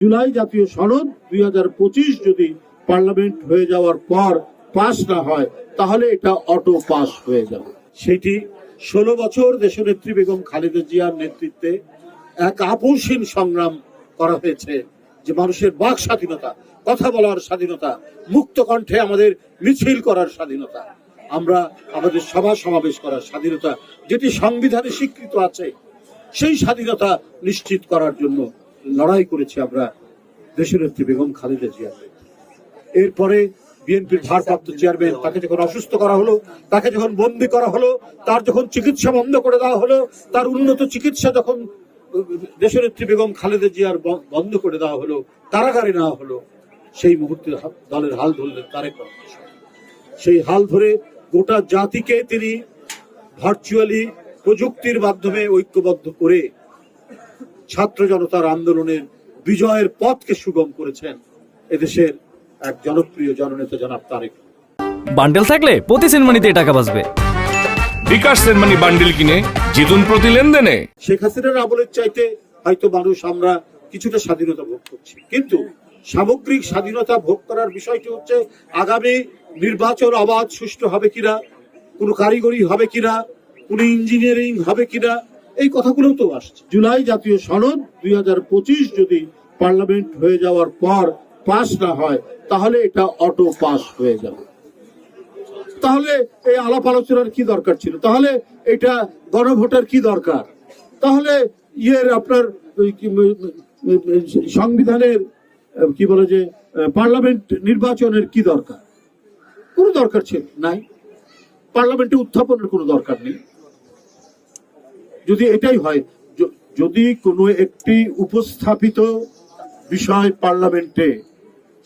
জুলাই জাতীয় সনদ দুই হাজার পঁচিশ যদি পার্লামেন্ট হয়ে যাওয়ার পর পাস না হয়, তাহলে এটা অটো পাস হয়ে যাবে। সেটি ষোলো বছর দেশনেত্রী বেগম খালেদা জিয়ার নেতৃত্বে এক আপোষহীন সংগ্রাম করা হয়েছে, যে মানুষের বাক স্বাধীনতা, কথা বলার স্বাধীনতা, মুক্ত কণ্ঠে আমাদের মিছিল করার স্বাধীনতা, আমরা আমাদের সভা সমাবেশ করার স্বাধীনতা, যেটি সংবিধানে স্বীকৃত আছে, সেই স্বাধীনতা নিশ্চিত করার জন্য লড়াই করেছি আমরা দেশনেত্রী বেগম খালেদা জিয়া এরপরে বিএনপির ভারপ্রাপ্ত চেয়ারম্যান তাকে যখন অসুস্থ করা হলো, তাকে যখন বন্দি করা হলো, তার যখন চিকিৎসা বন্ধ করে দেওয়া হলো, তার উন্নত চিকিৎসা যখন দেশনেত্রী বেগম খালেদা জিয়ার বন্ধ করে দেওয়া হলো, কারাগারে নেওয়া হলো, সেই মুহূর্তে দলের হাল ধরলেন তারেক সেই হাল ধরে গোটা জাতিকে তিনি ভার্চুয়ালি প্রযুক্তির মাধ্যমে ঐক্যবদ্ধ করে ছাত্র জনতার আন্দোলনের বিজয়ের পথকে সুগম করেছেন এদেশের এক জনপ্রিয় জননেতা জনাব তারেক। বান্ডেল থাকলে প্রতি সেনমানিতে টাকা বাঁচবে। বিকাশ সেনমানি বান্ডিল কিনে জিতুন প্রতি লেনদেনে। শেখ হাসিনার আমলের চাইতে হয়তো মানুষ আমরা কিছুটা স্বাধীনতা ভোগ করছি। কিন্তু সামগ্রিক স্বাধীনতা ভোগ করার বিষয়টি হচ্ছে আগামী নির্বাচন অবাধ সুষ্ঠু হবে কিনা কোনো কারিগরি হবে কিনা কোনো ইঞ্জিনিয়ারিং হবে কিনা এই কথাগুলো তো আসছে। জুলাই জাতীয় সনদ দুই হাজার পঁচিশ যদি পার্লামেন্ট হয়ে যাওয়ার পর পাস না হয়, তাহলে এটা অটো পাস হয়ে যাবে। তাহলে এই আলাপ আলোচনার কি দরকার ছিল? তাহলে এটা গণভোটের কি দরকার? তাহলে ইয়ের আপনার সংবিধানের, কি বলে যে, পার্লামেন্ট নির্বাচনের কি দরকার? কোনো দরকার ছিল, নাই। পার্লামেন্টে উত্থাপনের কোনো দরকার নেই। যদি এটাই হয় যদি কোনো একটি উপস্থাপিত বিষয় পার্লামেন্টে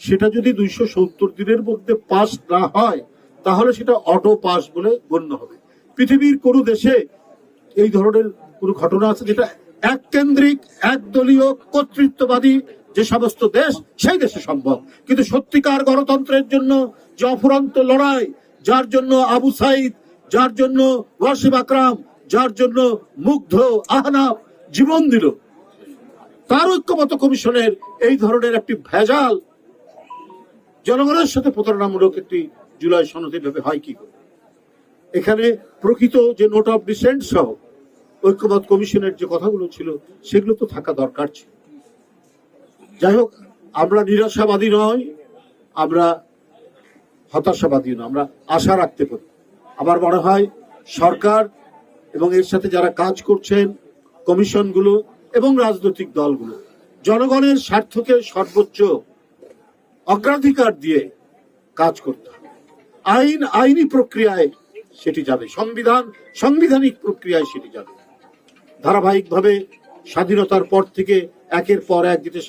সেটা যদি দুইশো সত্তর দিনের মধ্যে পাস না হয়, তাহলে সেটা অটো পাস বলে গণ্য হবে। পৃথিবীর কোনো দেশে এই ধরনের কোনো ঘটনা আছে যেটা এক কেন্দ্রিক একদলীয় কর্তৃত্ববাদী যে সমস্ত দেশ, সেই দেশে সম্ভব। কিন্তু সত্যিকার গণতন্ত্রের জন্য যে অফুরন্ত লড়াই, যার জন্য আবু সাইদ, যার জন্য ওয়াসিম আকরাম যার জন্য মুগ্ধ আহনাফ জীবন দিল। তার ঐক্যমত কমিশনের এই ধরনের একটি ভেজাল জনগণের সাথে প্রতারণামূলক একটি জুলাই সনদ এভাবে হয় কি করে? এখানে প্রকৃত যে নোট অফ ডিসেন্ট সহ ঐক্যমত কমিশনের যে কথাগুলো ছিল, সেগুলো তো থাকা দরকার ছিল। যাই হোক, আমরা নিরাশাবাদী নয়, আমরা হতাশাবাদী নয়, আমরা আশা রাখতে পারি। আমার মনে হয় সরকার এবং এর সাথে যারা কাজ করছেন কমিশনগুলো এবং রাজনৈতিক দলগুলো, জনগণের স্বার্থকে সর্বোচ্চ অগ্রাধিকার দিয়ে কাজ করতে আইন, আইনি প্রক্রিয়ায় সেটি যাবে, সংবিধান, সাংবিধানিক প্রক্রিয়ায় সেটি যাবে। ধারাবাহিকভাবে স্বাধীনতার পর থেকে একের পর এক যেতে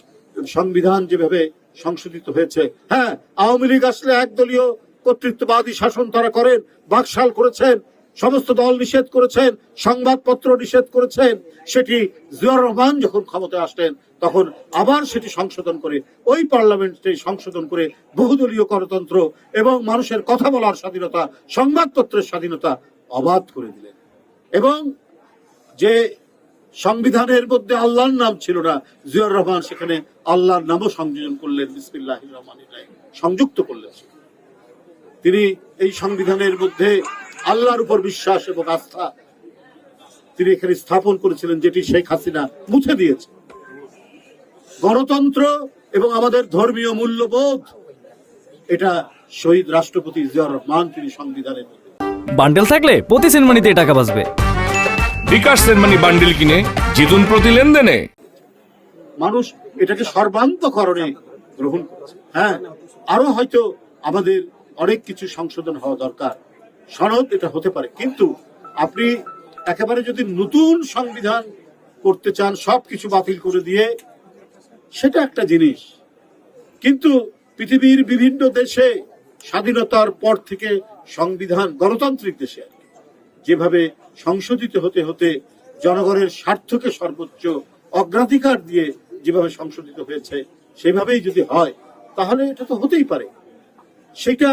সংবিধান যেভাবে সংশোধিত হয়েছে হ্যাঁ আওয়ামী লীগ আসলে একদলীয় কর্তৃত্ববাদী শাসন তারা করেন, বাকশাল করেছেন সমস্ত দল নিষেধ করেছেন, সংবাদপত্র নিষেধ করেছেন, সেটি জিয়াউর রহমান যখন ক্ষমতায় আসলেন, তখন আবার সেটি সংশোধন করে, ওই পার্লামেন্টে সংশোধন করে বহুদলীয় গণতন্ত্র এবং মানুষের কথা বলার স্বাধীনতা, সংবাদপত্রের স্বাধীনতা অবাধ করে দিলেন। এবং যে সংবিধানের মধ্যে আল্লাহর নাম ছিল না, জিয়াউর রহমান সেখানে আল্লাহর নামও সংযোজন করলেন বিসমিল্লাহ রহমান সংযুক্ত করলেন। তিনি এই সংবিধানের মধ্যে আল্লাহর উপর বিশ্বাস এবং আস্থা তিনি এখানে স্থাপন করেছিলেন যেটি শেখ হাসিনা মুছে দিয়েছে। গণতন্ত্র এবং আমাদের ধর্মীয় মূল্যবোধ এটা শহীদ রাষ্ট্রপতি জিয়াউর রহমান তিনি সংবিধানের বান্ডেল থাকলে প্রতি সেনমানিতে টাকা বাঁচবে। বিকাশ সেনমানি বান্ডিল কিনে জিতুন প্রতি লেনদেনে। মানুষ এটাকে সর্বান্তকরণে গ্রহণ করেছে। হ্যাঁ আরও হয়তো আমাদের অনেক কিছু সংশোধন হওয়া দরকার। সনদ, এটা হতে পারে। কিন্তু আপনি একেবারে যদি নতুন সংবিধান করতে চান, সবকিছু বাতিল করে দিয়ে, সেটা একটা জিনিস। কিন্তু পৃথিবীর বিভিন্ন দেশে স্বাধীনতার পর থেকে সংবিধান গণতান্ত্রিক দেশে যেভাবে সংশোধিত হতে হতে জনগণের স্বার্থকে সর্বোচ্চ অগ্রাধিকার দিয়ে যেভাবে সংশোধিত হয়েছে, সেভাবেই যদি হয়, তাহলে এটা তো হতেই পারে। সেটা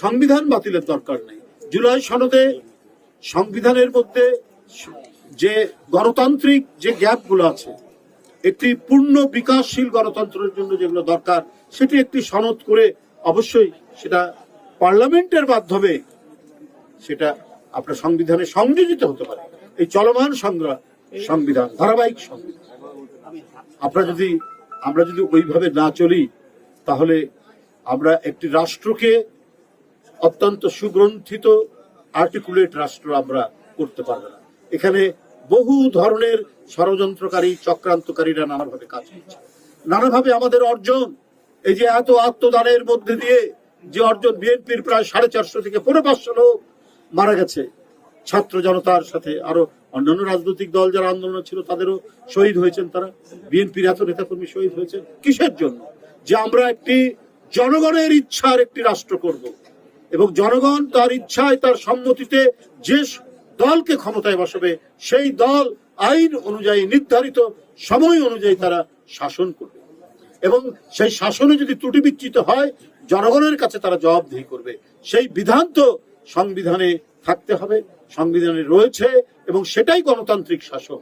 সংবিধান বাতিলের দরকার নেই। জুলাই সনদে সংবিধানের মধ্যে যে গণতান্ত্রিক যে গ্যাপগুলো আছে, একটি পূর্ণ বিকাশশীল গণতন্ত্রের জন্য যেগুলো দরকার, সেটি একটি সনদ করে অবশ্যই সেটা পার্লামেন্টের মাধ্যমে সেটা আপনার সংবিধানে সংযোজিত হতে পারে। এই চলমান সংগ্রাম সংবিধান, ধারাবাহিক আমরা যদি আমরা যদি ওইভাবে না চলি, তাহলে আমরা একটি রাষ্ট্রকে অত্যন্ত সুগ্রন্থিত আর্টিকুলেট রাষ্ট্র আমরা করতে পারব না। এখানে বহু ধরনের ষড়যন্ত্রকারী, চক্রান্তকারীরা নানাভাবে কাজ করছে। নানাভাবে আমাদের অর্জন, এই যে এত আত্মদানের মধ্যে দিয়ে যে অর্জন বিএনপির প্রায় সাড়ে চারশো থেকে পনেরো পাঁচশো লোক মারা গেছে। ছাত্র জনতার সাথে আরও অন্যান্য রাজনৈতিক দল যারা আন্দোলন ছিল, তাদেরও শহীদ হয়েছেন তারা। বিএনপির এত নেতাকর্মী শহীদ হয়েছেন। কিসের জন্য? যে আমরা একটি জনগণের ইচ্ছার একটি রাষ্ট্র করব। এবং জনগণ তার ইচ্ছায়, তার সম্মতিতে যে দলকে ক্ষমতায় বসাবে, সেই দল আইন অনুযায়ী, নির্ধারিত সময় অনুযায়ী তারা শাসন করবে। এবং সেই শাসনে যদি ত্রুটি বিচ্ছিত হয়, জনগণের কাছে তারা জবাবদিহি করবে। সেই বিধান তো সংবিধানে থাকতে হবে, সংবিধানে রয়েছে এবং সেটাই গণতান্ত্রিক শাসন।